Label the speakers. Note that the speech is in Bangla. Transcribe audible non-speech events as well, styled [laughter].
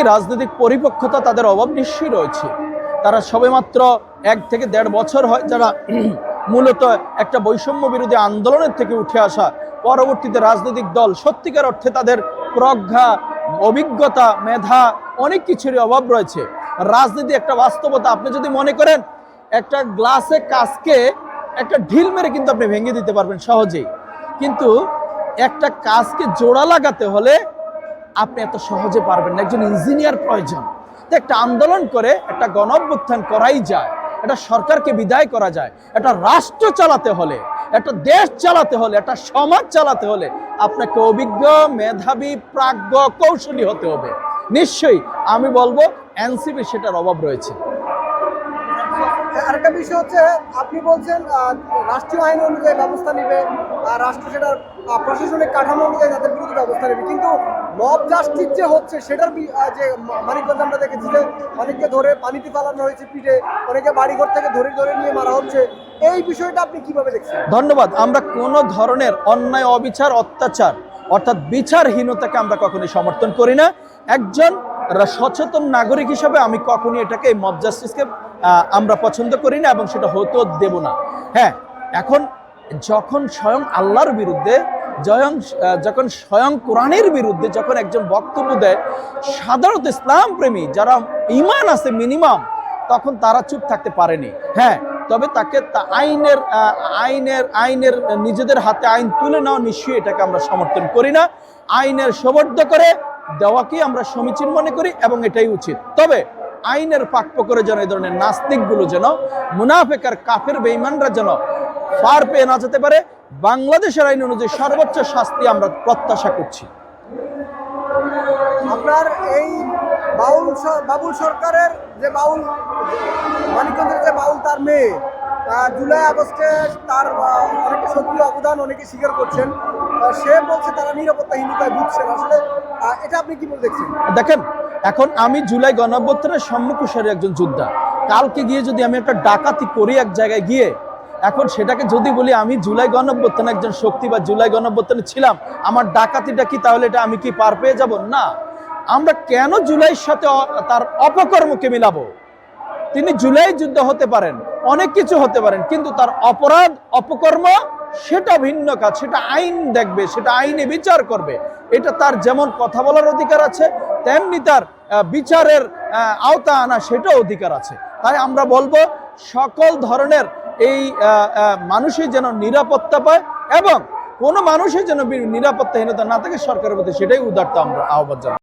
Speaker 1: কি রাজনৈতিক পরিপক্কতা তাদের অভাব নিশ্চয়ই রয়েছে। তারা সবেমাত্র এক থেকে দেড় বছর হয় যারা [clears throat] মূলত একটা বৈষম্য বিরোধী আন্দোলনের থেকে উঠে আসা পরবর্তীতে রাজনৈতিক দল। সত্যিকার অর্থে তাদের প্রজ্ঞা, অভিজ্ঞতা, মেধা অনেক কিছুরই অভাব রয়েছে। রাজনীতি একটা বাস্তবতা। আপনি যদি মনে করেন, একটা গ্লাসে কাজকে একটা ঢিল মেরে কিন্তু আপনি ভেঙে দিতে পারবেন সহজেই। কিন্তু একটা কাজকে জোড়া লাগাতে হলে আপনি এত সহজে পারবেন না। একজন ইঞ্জিনিয়ার প্রয়োজন। একটা আন্দোলন করে একটা গণ অভ্যুত্থান করাই যায়। একটা সরকারকে বিদায় করা যায়। একটা রাষ্ট্র চালাতে হলে, একটা দেশ চালাতে হলে, একটা সমাজ চালাতে হলে আপনাকে অভিজ্ঞ, মেধাবী, প্রাজ্ঞ, কৌশলী হতে হবে। নিশ্চয়ই আমি বলব, এনসিপি সেটার অভাব রয়েছে।
Speaker 2: আরেকটা বিষয় হচ্ছে, আপনি বলছেন রাষ্ট্রীয় আইন অনুযায়ী ব্যবস্থা নেবে রাষ্ট্র সেটার প্রশাসনিক কাঠামো অনুযায়ী তাদের বিরুদ্ধে ব্যবস্থা নেবে। কিন্তু মব জাস্টিস যে হচ্ছে, সেটার যে মানিকগঞ্জ আমরা দেখেছি যে অনেককে ধরে পানিতে ফালানো হয়েছে পিঠে, অনেকে বাড়িঘর থেকে ধরে ধরে নিয়ে মারা হচ্ছে। এই বিষয়টা আপনি কীভাবে দেখছেন?
Speaker 1: ধন্যবাদ। আমরা কোনো ধরনের অন্যায়, অবিচার, অত্যাচার, অর্থাৎ বিচারহীনতাকে আমরা কখনোই সমর্থন করি না। একজন সচেতন নাগরিক হিসাবে আমি কখনই এটাকে এই মব জাস্টিসকে আমরা পছন্দ করি না এবং সেটা হতেও দেব না। হ্যাঁ এখন যখন স্বয়ং আল্লাহর বিরুদ্ধে জয়ং যখন স্বয়ং কোরআনের বিরুদ্ধে যখন একজন বক্তব্য দেয়, সাধারণত ইসলাম প্রেমী যারা ইমান আছে মিনিমাম, তখন তারা চুপ থাকতে পারেনি। হ্যাঁ তবে তাকে আইনের আইনের আইনের নিজেদের হাতে আইন তুলে নেওয়া নিশ্চয়ই এটাকে আমরা সমর্থন করি না। আইনের সমর্থ করে দেওয়াকেই আমরা সমীচীন মনে করি এবং এটাই উচিত। তবে আইনের পাক্য করে যেন এই ধরনের নাস্তিকগুলো যেন, মুনাফেকার কাফের বেইমানরা যেন পার পেয়ে না যেতে পারে, বাংলাদেশের আইন অনুযায়ী সর্বোচ্চ শাস্তি আমরা প্রত্যাশা করছি।
Speaker 2: আপনার এই বাউল বাবুল সরকারের যে বাউল, মানিকগঞ্জের যে বাউল তার মেয়ে জুলাই আগস্টে তার অনেকে সক্রিয় অবদান, অনেকে স্বীকার করছেন। সে বলছে তারা নিরাপত্তাহীনতায় ভুগছেন। আসলে এটা আপনি কি বলে দেখছেন?
Speaker 1: দেখেন, এখন আমি জুলাই গণঅভ্যুত্থানের সম্মুখসারী একজন যোদ্ধা। কালকে গিয়ে যদি আমি একটা ডাকাতি করি এক জায়গায় গিয়ে, এখন সেটাকে যদি বলি আমি জুলাই গণঅভ্যুত্থানে একজন শক্তি বা জুলাই গণঅভ্যুত্থানে ছিলাম, আমার ডাকাতিটা কি তাহলে এটা আমি কি পার পেয়ে যাব? না। আমরা কেন জুলাইয়ের সাথে তার অপকর্মকে মিলাবো? তিনি জুলাই যুদ্ধ হতে পারেন। অনেক কিছু হতে পারেন কিন্তু তার অপরাধ, অপকর্ম সেটা ভিন্ন কাজ, সেটা আইন দেখবে, সেটা আইনে বিচার করবে। এটা তার যেমন কথা বলার অধিকার আছে, তেমনি তার বিচারের আওতা আনা সেটাও অধিকার আছে। তাই আমরা বলব, সকল ধরনের এই মানুষই যেন নিরাপত্তা পায় এবং কোনো মানুষের যেন নিরাপত্তাহীনতা না থাকে সরকারের প্রতি, সেটাই উদারতা আমরা আহ্বান জানাই।